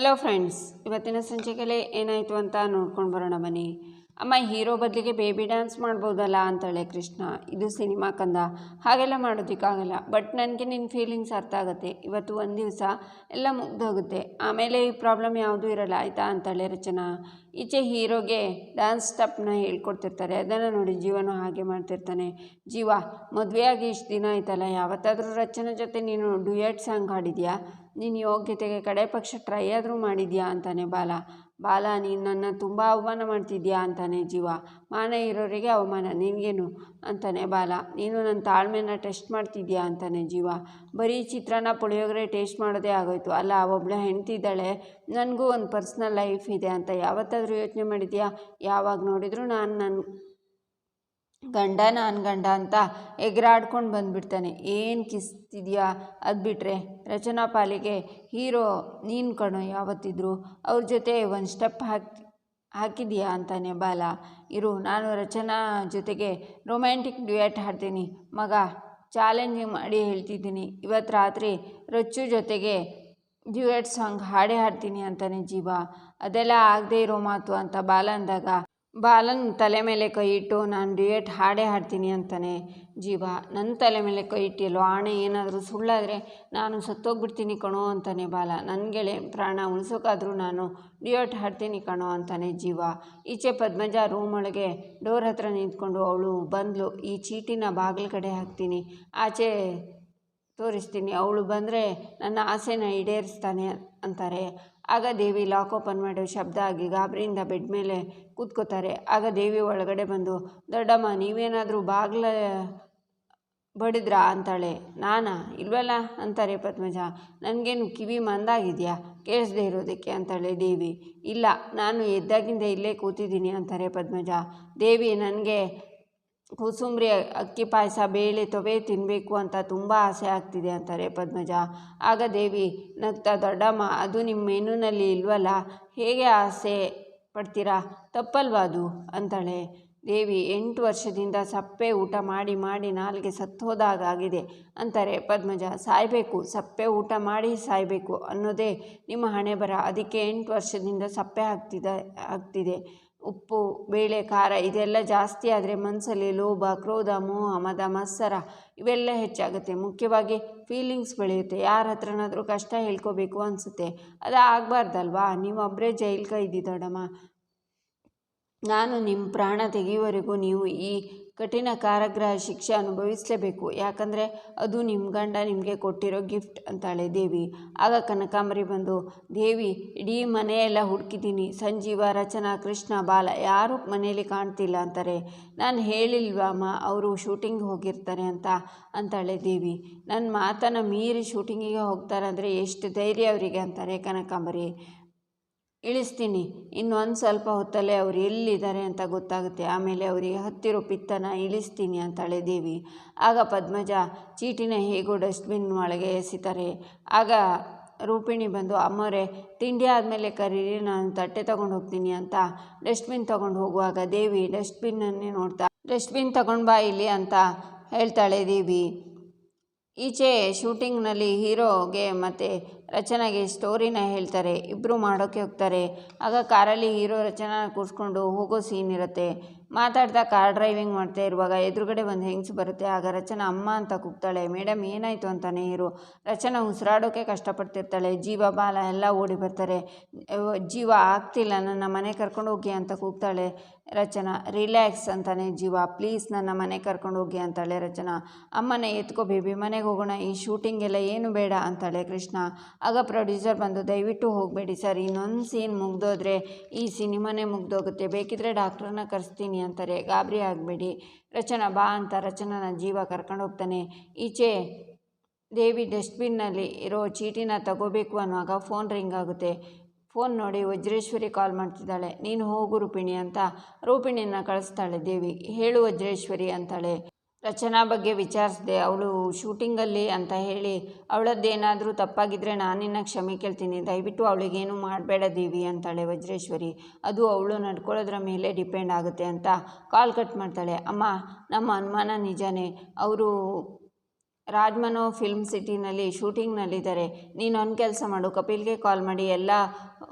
Hello friends ಇವತ್ತಿನ ಸಂಚಿಕೆಯಲ್ಲಿ ಏನಾಯಿತು ಅಂತ ನೋಡ್ಕೊಂಡು ಬರೋಣ ಬನ್ನಿ. ಅಮ್ಮ, ಹೀರೋ ಬದಲಿಗೆ ಬೇಬಿ ಡ್ಯಾನ್ಸ್ ಮಾಡ್ಬೋದಲ್ಲ ಅಂತಾಳೆ ಕೃಷ್ಣ. ಇದು ಸಿನಿಮಾ ಕಂದ. ಹಾಗೆಲ್ಲ ಮಾಡೋದಕ್ಕಾಗಲ್ಲ ಬಟ್ ನನಗೆ ನಿನ್ನ ಫೀಲಿಂಗ್ಸ್ ಅರ್ಥ ಆಗುತ್ತೆ. ಇವತ್ತು ಒಂದು ದಿವಸ ಎಲ್ಲ ಮುಗ್ದೋಗುತ್ತೆ. ಆಮೇಲೆ ಈ ಪ್ರಾಬ್ಲಮ್ ಯಾವುದೂ ಇರಲ್ಲ, ಆಯಿತಾ ಅಂತಾಳೆ ರಚನಾ. ಈಚೆ ಹೀರೋಗೆ ಡ್ಯಾನ್ಸ್ ಸ್ಟೆಪ್ನ ಹೇಳ್ಕೊಡ್ತಿರ್ತಾರೆ. ಅದನ್ನು ನೋಡಿ ಜೀವನ ಹಾಗೆ ಮಾಡ್ತಿರ್ತಾನೆ. ಜೀವ, ಮದುವೆಯಾಗಿ ಇಷ್ಟು ದಿನ ಆಯ್ತಲ್ಲ, ಯಾವತ್ತಾದರೂ ರಚನಾ ಜೊತೆ ನೀನು ಡುಯೆಟ್ ಸಾಂಗ್ ಹಾಡಿದ್ಯಾ? ನೀನು ಯೋಗ್ಯತೆಗೆ ಕಡೆ ಪಕ್ಷ ಟ್ರೈ ಆದರೂ ಮಾಡಿದ್ಯಾ ಅಂತಾನೆ ಬಾಲ. ಬಾಲ, ನೀನು ನನ್ನ ತುಂಬ ಅವಮಾನ ಮಾಡ್ತಿದ್ಯಾ ಅಂತಾನೆ ಜೀವ. ಮಾನ ಇರೋರಿಗೆ ಅವಮಾನ, ನಿನಗೇನು? ಅಂತಾನೆ ಬಾಲ. ನೀನು ನನ್ನ ತಾಳ್ಮೆನ ಟೆಸ್ಟ್ ಮಾಡ್ತಿದ್ಯಾ ಅಂತಾನೆ ಜೀವ. ಬರೀ ಚಿತ್ರಾನ್ನ ಪುಳಿಯೋಗರೆ ಟೇಸ್ಟ್ ಮಾಡೋದೇ ಆಗೋಯ್ತು. ಅಲ್ಲ ಒಬ್ಬಳು ಹೆಣ್ತಿದ್ದಾಳೆ ನನಗೂ ಒಂದು ಪರ್ಸ್ನಲ್ ಲೈಫ್ ಇದೆ ಅಂತ ಯಾವತ್ತಾದರೂ ಯೋಚನೆ ಮಾಡಿದ್ಯಾ? ಯಾವಾಗ ನೋಡಿದರೂ ನಾನು ನನ್ನ ಗಂಡ ನಾನು ಗಂಡ ಅಂತ ಎಗರಾಡ್ಕೊಂಡು ಬಂದುಬಿಡ್ತಾನೆ. ಏನು ಕಿಸ್ತಿದೆಯಾ? ಅದು ಬಿಟ್ಟರೆ ರಚನಾ ಪಾಲಿಗೆ ಹೀರೋ, ನೀನು ಕಣೋ ಯಾವತ್ತಿದ್ರು, ಅವ್ರ ಜೊತೆ ಒಂದು ಸ್ಟೆಪ್ ಹಾಕಿ, ಹಾಕಿದೆಯಾ ಅಂತಾನೆ ಬಾಲ. ಇರು, ನಾನು ರಚನಾ ಜೊತೆಗೆ ರೊಮ್ಯಾಂಟಿಕ್ ಡ್ಯುಯೆಟ್ ಹಾಡ್ತೀನಿ. ಮಗ, ಚಾಲೆಂಜಿಂಗ್ ಮಾಡಿ ಹೇಳ್ತಿದ್ದೀನಿ. ಇವತ್ತು ರಾತ್ರಿ ರಚ್ಚು ಜೊತೆಗೆ ಡ್ಯುಯೆಟ್ ಸಾಂಗ್ ಹಾಡೇ ಹಾಡ್ತೀನಿ ಅಂತಾನೆ ಜೀವ. ಅದೆಲ್ಲ ಆಗದೆ ಇರೋ ಮಾತು ಅಂತ ಬಾಲ ಅಂದಾಗ ಬಾಲನ್ ತಲೆ ಮೇಲೆ ಕೈ ನಾನು ಡ್ಯುಯೆಟ್ ಹಾಡೇ ಹಾಡ್ತೀನಿ ಅಂತಾನೆ ಜೀವ. ನನ್ನ ತಲೆ ಮೇಲೆ ಕೈ ಆಣೆ ಏನಾದರೂ ಸುಳ್ಳಾದರೆ ನಾನು ಸತ್ತೋಗ್ಬಿಡ್ತೀನಿ ಕಣೋ ಅಂತಾನೆ ಬಾಲ. ನನ್ನ ಗೆಳೆ ಪ್ರಾಣ ಉಳಿಸೋಕ್ಕಾದರೂ ನಾನು ಡ್ಯುಯೆಟ್ ಹಾಡ್ತೀನಿ ಕಣೋ ಅಂತಾನೆ ಜೀವ. ಈಚೆ ಪದ್ಮಜ ರೂಮ್ ಒಳಗೆ ಡೋರ್ ಹತ್ರ ನಿಂತ್ಕೊಂಡು ಅವಳು ಬಂದಳು ಈ ಚೀಟಿನ ಬಾಗಿಲ ಕಡೆ ಹಾಕ್ತೀನಿ. ಆಚೆ ತೋರಿಸ್ತೀನಿ. ಅವಳು ಬಂದರೆ ನನ್ನ ಆಸೆನ ಈಡೇರಿಸ್ತಾನೆ ಅಂತಾರೆ. ಆಗ ದೇವಿ ಲಾಕ್ ಓಪನ್ ಮಾಡಿ ಶಬ್ದ ಆಗಿ ಗಾಬರಿಯಿಂದ ಬೆಡ್ ಮೇಲೆ ಕೂತ್ಕೋತಾರೆ. ಆಗ ದೇವಿ ಒಳಗಡೆ ಬಂದು, ದೊಡ್ಡಮ್ಮ, ನೀವೇನಾದರೂ ಬಾಗ್ಲ ಬಡಿದ್ರಾ? ಅಂತಾಳೆ. ನಾನಾ? ಇಲ್ವಲ್ಲ? ಅಂತಾರೆ ಪದ್ಮಜ. ನನಗೇನು ಕಿವಿ ಮಂದಾಗಿದೆಯಾ? ಕೇಳಿಸ್ದೇ ಇರೋದಕ್ಕೆ? ಅಂತಾಳೆ ದೇವಿ. ಇಲ್ಲ, ನಾನು ಎದ್ದಾಗಿಂದ ಇಲ್ಲೇ ಕೂತಿದ್ದೀನಿ, ಅಂತಾರೆ ಪದ್ಮಜ. ದೇವಿ, ನನಗೆ ಕೋಸಂಬರಿ ಅಕ್ಕಿ ಪಾಯಸ ಬೇಳೆ ತೊವೆ ತಿನ್ನಬೇಕು ಅಂತ ತುಂಬ ಆಸೆ ಆಗ್ತಿದೆ ಅಂತಾರೆ ಪದ್ಮಜ. ಆಗ ದೇವಿ, ನಗ್ತಾ, ದೊಡ್ಡಮ್ಮ, ಅದು ನಿಮ್ಮ ಮೆನುನಲ್ಲಿ ಇಲ್ವಲ್ಲ? ಹೇಗೆ ಆಸೆ ಪಡ್ತೀರಾ? ತಪ್ಪಲ್ವಾ ಅದು? ಅಂತಾಳೆ. ದೇವಿ, ಎಂಟು ವರ್ಷದಿಂದ ಸಪ್ಪೆ ಊಟ ಮಾಡಿ ಮಾಡಿ ನಾಲ್ಗೆ ಸತ್ತೋದಾಗಿದೆ ಅಂತಾರೆ ಪದ್ಮಜ. ಸಾಯಬೇಕು, ಸಪ್ಪೆ ಊಟ ಮಾಡಿ ಸಾಯಬೇಕು ಅನ್ನೋದೇ ನಿಮ್ಮ ಹಣೆ ಬರ ಅದಕ್ಕೆ ಎಂಟು ವರ್ಷದಿಂದ ಸಪ್ಪೆ ಆಗ್ತಿದೆ ಆಗ್ತಿದೆ. ಉಪ್ಪು, ಬೇಳೆ, ಖಾರ ಇದೆಲ್ಲ ಜಾಸ್ತಿ ಆದರೆ ಮನಸ್ಸಲ್ಲಿ ಲೋಭ, ಕ್ರೋಧ, ಮೋಹ, ಮದ, ಮತ್ಸರ ಇವೆಲ್ಲ ಹೆಚ್ಚಾಗುತ್ತೆ. ಮುಖ್ಯವಾಗಿ ಫೀಲಿಂಗ್ಸ್ ಬೆಳೆಯುತ್ತೆ. ಯಾರ ಹತ್ರನಾದರೂ ಕಷ್ಟ ಹೇಳ್ಕೋಬೇಕು ಅನಿಸುತ್ತೆ. ಅದು ಆಗಬಾರ್ದಲ್ವಾ? ನೀವೊಬ್ಬರೇ ಜೈಲ್ ದೊಡ್ಡಮ್ಮ. ನಾನು ನಿಮ್ಮ ಪ್ರಾಣ ತೆಗೆಯುವವರೆಗೂ ನೀವು ಈ ಕಠಿಣ ಕಾರಾಗೃಹ ಶಿಕ್ಷೆ ಅನುಭವಿಸಲೇಬೇಕು. ಯಾಕಂದರೆ ಅದು ನಿಮ್ಮ ಗಂಡ ನಿಮಗೆ ಕೊಟ್ಟಿರೋ ಗಿಫ್ಟ್ ಅಂತಾಳೆ ದೇವಿ. ಆಗ ಕನಕಾಂಬರಿ ಬಂದು, ದೇವಿ, ಇಡೀ ಮನೆಯೆಲ್ಲ ಹುಡುಕಿದ್ದೀನಿ. ಸಂಜೀವ, ರಚನಾ, ಕೃಷ್ಣ, ಬಾಲ, ಯಾರೂ ಮನೆಯಲ್ಲಿ ಕಾಣ್ತಿಲ್ಲ ಅಂತಾರೆ. ನಾನು ಹೇಳಿಲ್ವಮ್ಮ ಅವರು ಶೂಟಿಂಗ್ ಹೋಗಿರ್ತಾರೆ ಅಂತ, ಅಂತಾಳೆ ದೇವಿ. ನನ್ನ ಮಾತನ್ನು ಮೀರಿ ಶೂಟಿಂಗಿಗೆ ಹೋಗ್ತಾರೆ ಅಂದರೆ ಎಷ್ಟು ಧೈರ್ಯ ಅವರಿಗೆ, ಅಂತಾರೆ ಕನಕಾಂಬರಿ. ಇಳಿಸ್ತೀನಿ. ಇನ್ನೊಂದು ಸ್ವಲ್ಪ ಹೊತ್ತಲ್ಲೇ ಅವ್ರು ಎಲ್ಲಿದ್ದಾರೆ ಅಂತ ಗೊತ್ತಾಗುತ್ತೆ. ಆಮೇಲೆ ಅವರಿಗೆ ಹತ್ತಿರೋ ಪಿತ್ತನ ಇಳಿಸ್ತೀನಿ ಅಂತಾಳೆ ದೇವಿ ಆಗ ಪದ್ಮಜ ಚೀಟಿನ ಹೇಗೋ ಡಸ್ಟ್ಬಿನ್ ಒಳಗೆ ಎಸಿತಾರೆ. ಆಗ ರೂಪಿಣಿ ಬಂದು, ಅಮ್ಮರೇ, ತಿಂಡಿ ಆದಮೇಲೆ ಕರೀರಿ, ನಾನು ತಟ್ಟೆ ತಗೊಂಡು ಹೋಗ್ತೀನಿ ಅಂತ ಡಸ್ಟ್ಬಿನ್ ತೊಗೊಂಡು ಹೋಗುವಾಗ ದೇವಿ ಡಸ್ಟ್ಬಿನ್ನನ್ನೇ ನೋಡ್ತಾ, ಡಸ್ಟ್ಬಿನ್ ತಗೊಂಡು ಬಾ ಇಲ್ಲಿ ಅಂತ ಹೇಳ್ತಾಳೆ ದೇವಿ. ಈಚೆ ಶೂಟಿಂಗ್ನಲ್ಲಿ ಹೀರೋಗೆ ಮತ್ತು ರಚನಾಗೆ ಸ್ಟೋರಿನ ಹೇಳ್ತಾರೆ ಇಬ್ಬರು ಮಾಡೋಕ್ಕೆ ಹೋಗ್ತಾರೆ. ಆಗ ಕಾರಲ್ಲಿ ಹೀರೋ ರಚನಾ ಕೂರಿಸ್ಕೊಂಡು ಹೋಗೋ ಸೀನ್ ಇರುತ್ತೆ. ಮಾತಾಡ್ತಾ ಕಾರ್ ಡ್ರೈವಿಂಗ್ ಮಾಡ್ತಾ ಇರುವಾಗ ಎದುರುಗಡೆ ಒಂದು ಹೆಂಗ್ಸ್ ಬರುತ್ತೆ. ಆಗ ರಚನಾ ಅಮ್ಮ ಅಂತ ಕೂಗ್ತಾಳೆ ಮೇಡಮ್ ಏನಾಯಿತು? ಅಂತಾನೆ ಹೀರೋ. ರಚನಾ ಉಸಿರಾಡೋಕ್ಕೆ ಕಷ್ಟಪಡ್ತಿರ್ತಾಳೆ. ಜೀವ, ಬಾಲ ಎಲ್ಲ ಓಡಿ ಬರ್ತಾರೆ. ಜೀವ ಆಗ್ತಿಲ್ಲ, ನನ್ನ ಮನೆ ಕರ್ಕೊಂಡು ಹೋಗಿ ಅಂತ ಕೂಗ್ತಾಳೆ ರಚನಾ. ರಿಲ್ಯಾಕ್ಸ್ ಅಂತಾನೆ ಜೀವ. ಪ್ಲೀಸ್, ನನ್ನ ಮನೆ ಕರ್ಕೊಂಡು ಹೋಗಿ ಅಂತಾಳೆ ರಚನಾ. ಅಮ್ಮನ ಎತ್ಕೋ ಬೇಬಿ, ಮನೆಗೆ ಹೋಗೋಣ. ಈ ಶೂಟಿಂಗ್ ಎಲ್ಲ ಏನು ಬೇಡ ಅಂತಾಳೆ ಕೃಷ್ಣ. ಆಗ ಪ್ರೊಡ್ಯೂಸರ್ ಬಂದು, ದಯವಿಟ್ಟು ಹೋಗಬೇಡಿ ಸರ್, ಇನ್ನೊಂದು ಸೀನ್ ಮುಗ್ದೋದ್ರೆ ಈ ಸಿನಿಮಾನೇ ಮುಗ್ದೋಗುತ್ತೆ. ಬೇಕಿದ್ರೆ ಡಾಕ್ಟ್ರನ್ನ ಕರೆಸ್ತೀನಿ ಅಂತಾರೆ. ಗಾಬರಿ ಆಗಬೇಡಿ. ರಚನಾ, ಬಾ ಅಂತ ರಚನಾನ ಜೀವ ಕರ್ಕೊಂಡು ಹೋಗ್ತಾನೆ. ಈಚೆ ದೇವಿ ಡಸ್ಟ್ಬಿನ್ನಲ್ಲಿ ಇರೋ ಚೀಟಿನ ತಗೋಬೇಕು ಅನ್ನುವಾಗ ಫೋನ್ ರಿಂಗ್ ಆಗುತ್ತೆ. ಫೋನ್ ನೋಡಿ ವಜ್ರೇಶ್ವರಿ ಕಾಲ್ ಮಾಡ್ತಿದ್ದಾಳೆ. ನೀನು ಹೋಗು ರೂಪಿಣಿ ಅಂತ ರೂಪಿಣಿಯನ್ನು ಕಳಿಸ್ತಾಳೆ ದೇವಿ. ಹೇಳು ವಜ್ರೇಶ್ವರಿ ಅಂತಾಳೆ. ರಚನಾ ಬಗ್ಗೆ ವಿಚಾರಿಸಿದೆ, ಅವಳು ಶೂಟಿಂಗಲ್ಲಿ ಅಂತ ಹೇಳಿ, ಅವಳದ್ದೇನಾದರೂ ತಪ್ಪಾಗಿದ್ದರೆ ನಾನಿನ್ನ ಕ್ಷಮೆ ಕೇಳ್ತೀನಿ. ದಯವಿಟ್ಟು ಅವಳಿಗೇನು ಮಾಡಬೇಡ ದೇವಿ ಅಂತಾಳೆ ವಜ್ರೇಶ್ವರಿ. ಅದು ಅವಳು ನಡ್ಕೊಳ್ಳೋದ್ರ ಮೇಲೆ ಡಿಪೆಂಡ್ ಆಗುತ್ತೆ ಅಂತ ಕಾಲ್ ಕಟ್ ಮಾಡ್ತಾಳೆ. ಅಮ್ಮ, ನಮ್ಮ ಅನುಮಾನ ನಿಜಾನೇ, ಅವರು ರಾಜ್ಮನೋ ಫಿಲ್ಮ್ ಸಿಟಿನಲ್ಲಿ ಶೂಟಿಂಗ್ನಲ್ಲಿದ್ದಾರೆ. ನೀನು ಒಂದು ಕೆಲಸ ಮಾಡು. ಕಪಿಲ್ಗೆ ಕಾಲ್ ಮಾಡಿ ಎಲ್ಲ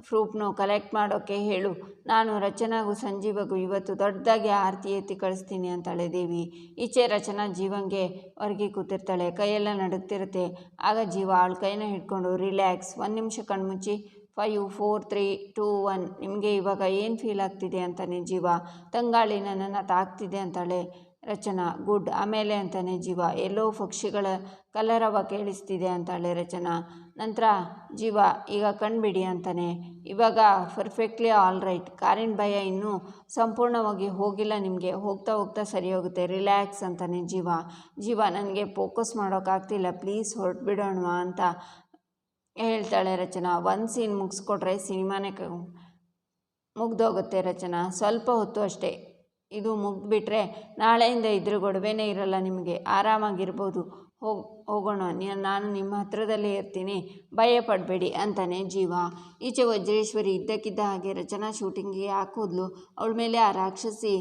ಪ್ರೂಫ್ನು ಕಲೆಕ್ಟ್ ಮಾಡೋಕ್ಕೆ ಹೇಳು. ನಾನು ರಚನಾಗೂ ಸಂಜೀವಗೂ ಇವತ್ತು ದೊಡ್ಡದಾಗಿ ಆರತಿ ಎತ್ತಿ ಕಳಿಸ್ತೀನಿ ಅಂತಾಳೆ ದೇವಿ. ಈಚೆ ರಚನಾ ಜೀವಂಗೆ ಹೊರಗೆ ಕೂತಿರ್ತಾಳೆ. ಕೈಯೆಲ್ಲ ನಡುಗ್ತಿರುತ್ತೆ. ಆಗ ಜೀವ ಅವಳ ಕೈನ ಹಿಡ್ಕೊಂಡು, ರಿಲ್ಯಾಕ್ಸ್. ಒಂದು ನಿಮಿಷ ಕಣ್ಮುಚ್ಚಿ. Five, four, three, two, one. ನಿಮಗೆ ಇವಾಗ ಏನು ಫೀಲ್ ಆಗ್ತಿದೆ ಅಂತಾನೆ ಜೀವ. ತಂಗಾಳಿ ನನ್ನನ್ನು ತಾಕ್ತಿದೆ ಅಂತಾಳೆ. ರಚನಾ, ಗುಡ್, ಆಮೇಲೆ ಅಂತಾನೆ ಜೀವ, ಎಲ್ಲೋ ಪಕ್ಷಿಗಳ ಕಲರವ ಕೇಳಿಸ್ತಿದೆ ಅಂತಾಳೆ ರಚನಾ. ನಂತರ ಜೀವ, ಈಗ ಕಣ್ಬಿಡಿ ಅಂತಾನೆ. ಇವಾಗ ಪರ್ಫೆಕ್ಟ್ಲಿ ಆಲ್ ರೈಟ್ ಕಾರಿನ ಭಯ ಇನ್ನೂ ಸಂಪೂರ್ಣವಾಗಿ ಹೋಗಿಲ್ಲ ನಿಮಗೆ. ಹೋಗ್ತಾ ಹೋಗ್ತಾ ಸರಿ ಹೋಗುತ್ತೆ. ರಿಲ್ಯಾಕ್ಸ್ ಅಂತಾನೆ ಜೀವ. ಜೀವ, ನನಗೆ ಫೋಕಸ್ ಮಾಡೋಕ್ಕಾಗ್ತಿಲ್ಲ. ಪ್ಲೀಸ್ ಹೊರಟ್ಬಿಡೋಣ ಅಂತ ಹೇಳ್ತಾಳೆ ರಚನಾ. ಒಂದು ಸೀನ್ ಮುಗಿಸ್ಕೊಟ್ರೆ ಸಿನಿಮಾನೇ ಮುಗ್ದೋಗುತ್ತೆ ರಚನಾ. ಸ್ವಲ್ಪ ಹೊತ್ತು ಅಷ್ಟೇ. ಇದು ಮುಗ್ದುಬಿಟ್ರೆ ನಾಳೆಯಿಂದ ಇದ್ರ ಗೊಡವೆನೇ ಇರಲ್ಲ ನಿಮಗೆ. ಆರಾಮಾಗಿರ್ಬೋದು. ಹೋಗಿ, ಹೋಗೋಣ. ನಾನು ನಿಮ್ಮ ಹತ್ರದಲ್ಲೇ ಇರ್ತೀನಿ. ಭಯ ಪಡಬೇಡಿ ಅಂತಾನೆ ಜೀವ. ಈಚೆ ವಜ್ರೇಶ್ವರಿ ಇದ್ದಕ್ಕಿದ್ದ ಹಾಗೆ ರಚನಾ ಶೂಟಿಂಗಿಗೆ ಹಾಕೋದ್ಲು ಅವಳ ಮೇಲೆ ಆ ರಾಕ್ಷಸಿ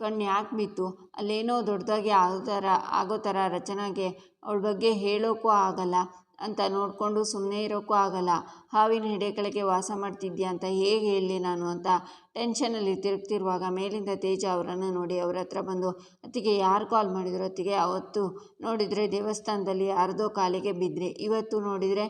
ಕಣ್ಣು ಯಾಕೆ ಬಿತ್ತು ಅಲ್ಲೇನೋ ದೊಡ್ಡದಾಗಿ ಆಗೋ ಥರ ಆಗೋ ಥರ ರಚನಾಗೆ ಅವಳ ಬಗ್ಗೆ ಹೇಳೋಕ್ಕೂ ಆಗಲ್ಲ. ಅಂತ ನೋಡಿಕೊಂಡು ಸುಮ್ಮನೆ ಇರೋಕ್ಕೂ ಆಗಲ್ಲ. ಹಾವಿನ ಹೆಡೆ ಕೆಳಗೆ ವಾಸ ಮಾಡ್ತಿದ್ಯಾ ಅಂತ ಹೇಗೆ ಹೇಳಲಿ ನಾನು ಅಂತ ಟೆನ್ಷನಲ್ಲಿ ತಿರುಗ್ತಿರುವಾಗ ಮೇಲಿಂದ ತೇಜ ಅವರನ್ನು ನೋಡಿ ಅವ್ರ ಹತ್ರ ಬಂದು, ಅತ್ತಿಗೆ ಯಾರು ಕಾಲ್ ಮಾಡಿದ್ರು? ಅತ್ತಿಗೆ ಅವತ್ತು ನೋಡಿದರೆ ದೇವಸ್ಥಾನದಲ್ಲಿ ಯಾರ್ದೋ ಕಾಲಿಗೆ ಬಿದ್ದರೆ ಇವತ್ತು ನೋಡಿದರೆ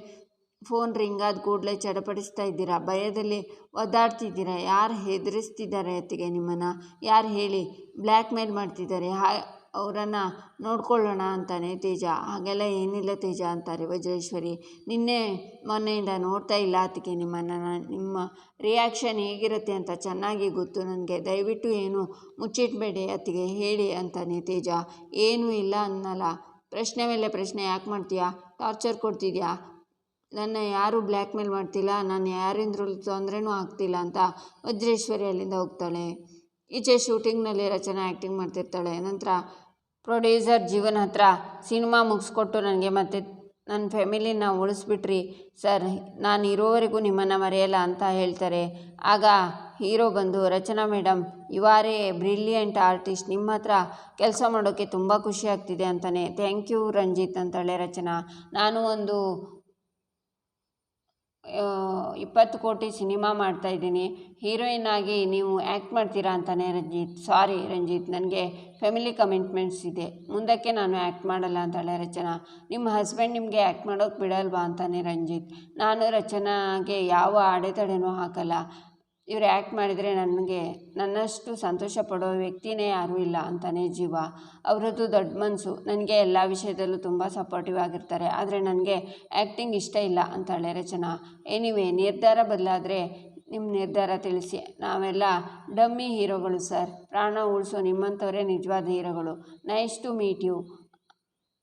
ಫೋನ್ ರಿಂಗ್ ಆದ ಕೂಡಲೇ ಚಡಪಡಿಸ್ತಾ ಇದ್ದೀರಾ? ಭಯದಲ್ಲಿ ಒದ್ದಾಡ್ತಿದ್ದೀರಾ? ಯಾರು ಹೆದರಿಸ್ತಿದ್ದಾರೆ ಅತ್ತಿಗೆ ನಿಮ್ಮನ್ನು? ಯಾರು ಹೇಳಿ ಬ್ಲ್ಯಾಕ್ ಮೇಲ್ ಮಾಡ್ತಿದ್ದಾರೆ? ಹಾ ಅವರನ್ನು ನೋಡ್ಕೊಳ್ಳೋಣ ಅಂತಾನೆ ತೇಜ. ಹಾಗೆಲ್ಲ ಏನಿಲ್ಲ ತೇಜ ಅಂತಾರೆ ವಜ್ರೇಶ್ವರಿ. ನಿನ್ನೆ ಮೊನ್ನೆಯಿಂದ ನೋಡ್ತಾ ಇಲ್ಲ ಅದಕ್ಕೆ ನಿಮ್ಮನ್ನು. ನಾನು ನಿಮ್ಮ ರಿಯಾಕ್ಷನ್ ಹೇಗಿರುತ್ತೆ ಅಂತ ಚೆನ್ನಾಗಿ ಗೊತ್ತು ನನಗೆ. ದಯವಿಟ್ಟು ಏನು ಮುಚ್ಚಿಟ್ಬೇಡಿ ಅತ್ತಿಗೆ, ಹೇಳಿ ಅಂತಾನೆ ತೇಜ. ಏನೂ ಇಲ್ಲ ಅನ್ನಲ್ಲ. ಪ್ರಶ್ನೆ ಮೇಲೆ ಪ್ರಶ್ನೆ ಯಾಕೆ ಮಾಡ್ತೀಯಾ? ಟಾರ್ಚರ್ ಕೊಡ್ತಿದ್ಯಾ? ನನ್ನ ಯಾರೂ ಬ್ಲ್ಯಾಕ್ ಮೇಲ್ ಮಾಡ್ತಿಲ್ಲ? ನಾನು ಯಾರಿಂದ್ರೂ ತೊಂದರೆನೂ ಆಗ್ತಿಲ್ಲ ಅಂತ ವಜ್ರೇಶ್ವರಿ ಅಲ್ಲಿಂದ ಹೋಗ್ತಾಳೆ. ಈಚೆ ಶೂಟಿಂಗ್ನಲ್ಲಿ ರಚನಾ ಆ್ಯಕ್ಟಿಂಗ್ ಮಾಡ್ತಿರ್ತಾಳೆ. ನಂತರ ಪ್ರೊಡ್ಯೂಸರ್ ಜೀವನ್ ಹತ್ರ ಸಿನಿಮಾ ಮುಗಿಸ್ಕೊಟ್ಟು ನನಗೆ ಮತ್ತೆ ನನ್ನ ಫ್ಯಾಮಿಲಿನ ಉಳಿಸ್ಬಿಟ್ರಿ. ಸರ್, ನಾನು ಇರೋವರೆಗೂ ನಿಮ್ಮನ್ನು ಮರೆಯಲ್ಲ ಅಂತ ಹೇಳ್ತಾರೆ. ಆಗ ಹೀರೋ ಬಂದು, ರಚನಾ ಮೇಡಮ್ ಇವಾರೇ ಬ್ರಿಲಿಯಂಟ್ ಆರ್ಟಿಸ್ಟ್ ನಿಮ್ಮ ಹತ್ರ ಕೆಲಸ ಮಾಡೋಕ್ಕೆ ತುಂಬ ಖುಷಿ ಆಗ್ತಿದೆ ಅಂತಲೇ ಥ್ಯಾಂಕ್ ಯು ರಂಜಿತ್ ಅಂತಾಳೆ ರಚನಾ. ನಾನು ಒಂದು ಇಪ್ಪತ್ತು ಕೋಟಿ ಸಿನಿಮಾ ಮಾಡ್ತಾ ಇದ್ದೀನಿ. ಹೀರೋಯಿನ್ ಆಗಿ ನೀವು ಆ್ಯಕ್ಟ್ ಮಾಡ್ತೀರಾ ಅಂತಾನೆ ರಂಜಿತ್. ಸಾರಿ ರಂಜಿತ್, ನನಗೆ ಫ್ಯಾಮಿಲಿ ಕಮಿಟ್ಮೆಂಟ್ಸ್ ಇದೆ. ಮುಂದಕ್ಕೆ ನಾನು ಆ್ಯಕ್ಟ್ ಮಾಡಲ್ಲ ಅಂತಾಳೆ ರಚನಾ. ನಿಮ್ಮ ಹಸ್ಬೆಂಡ್ ನಿಮಗೆ ಆ್ಯಕ್ಟ್ ಮಾಡೋಕ್ಕೆ ಬಿಡಲ್ವಾ ಅಂತಾನೆ ರಂಜಿತ್. ನಾನು ರಚನಾಗೆ ಯಾವ ಅಡೆತಡೆನೂ ಹಾಕಲ್ಲ. ಇವ್ರು ಆ್ಯಕ್ಟ್ ಮಾಡಿದರೆ ನನಗೆ ನನ್ನಷ್ಟು ಸಂತೋಷ ಪಡೋ ವ್ಯಕ್ತಿನೇ ಯಾರೂ ಇಲ್ಲ ಅಂತಾನೆ ಜೀವ. ಅವರದ್ದು ದೊಡ್ಡ ಮನಸ್ಸು ನನಗೆ ಎಲ್ಲ ವಿಷಯದಲ್ಲೂ ತುಂಬ ಸಪೋರ್ಟಿವ್ ಆಗಿರ್ತಾರೆ. ಆದರೆ ನನಗೆ ಆ್ಯಕ್ಟಿಂಗ್ ಇಷ್ಟ ಇಲ್ಲ ಅಂತಾಳೆ ರಚನಾ. ಎನಿವೆ ನಿರ್ಧಾರ ಬದಲಾದರೆ ನಿಮ್ಮ ನಿರ್ಧಾರ ತಿಳಿಸಿ. ನಾವೆಲ್ಲ ಡಮ್ಮಿ ಹೀರೋಗಳು ಸರ್. ಪ್ರಾಣ ಉಳಿಸೋ ನಿಮ್ಮಂಥವರೇ ನಿಜವಾದ ಹೀರೋಗಳು. Nice to meet you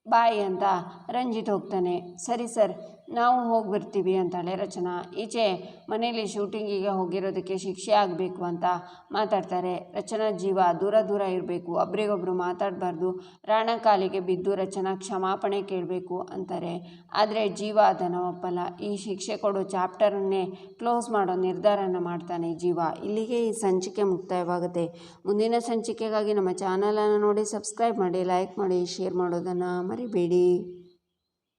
boy ಅಂತ ರಂಜಿತ್ ಹೋಗ್ತಾನೆ. ಸರಿ ಸರ್. ನಾವು ಹೋಗಿ ಬರ್ತೀವಿ ಅಂತಾಳೆ ರಚನಾ. ಈಚೆ ಮನೇಲಿ ಶೂಟಿಂಗಿಗೆ ಹೋಗಿರೋದಕ್ಕೆ ಶಿಕ್ಷೆ ಆಗಬೇಕು ಅಂತ ಮಾತಾಡ್ತಾರೆ. ರಚನಾ ಜೀವ ದೂರ ದೂರ ಇರಬೇಕು. ಒಬ್ರಿಗೊಬ್ರು ಮಾತಾಡಬಾರ್ದು. ರಾಣ ಕಾಲಿಗೆ ಬಿದ್ದು ರಚನಾ ಕ್ಷಮಾಪಣೆ ಕೇಳಬೇಕು ಅಂತಾರೆ. ಆದರೆ ಜೀವ ಅದನ್ನು ಒಪ್ಪಲ್ಲ. ಈ ಶಿಕ್ಷೆ ಕೊಡೋ ಚಾಪ್ಟರನ್ನೇ ಕ್ಲೋಸ್ ಮಾಡೋ ನಿರ್ಧಾರನ ಮಾಡ್ತಾನೆ ಜೀವ. ಇಲ್ಲಿಗೆ ಈ ಸಂಚಿಕೆ ಮುಕ್ತಾಯವಾಗುತ್ತೆ. ಮುಂದಿನ ಸಂಚಿಕೆಗಾಗಿ ನಮ್ಮ ಚಾನಲನ್ನು ನೋಡಿ ಸಬ್ಸ್ಕ್ರೈಬ್ ಮಾಡಿ ಲೈಕ್ ಮಾಡಿ ಶೇರ್ ಮಾಡೋದನ್ನು ಮರಿಬೇಡಿ.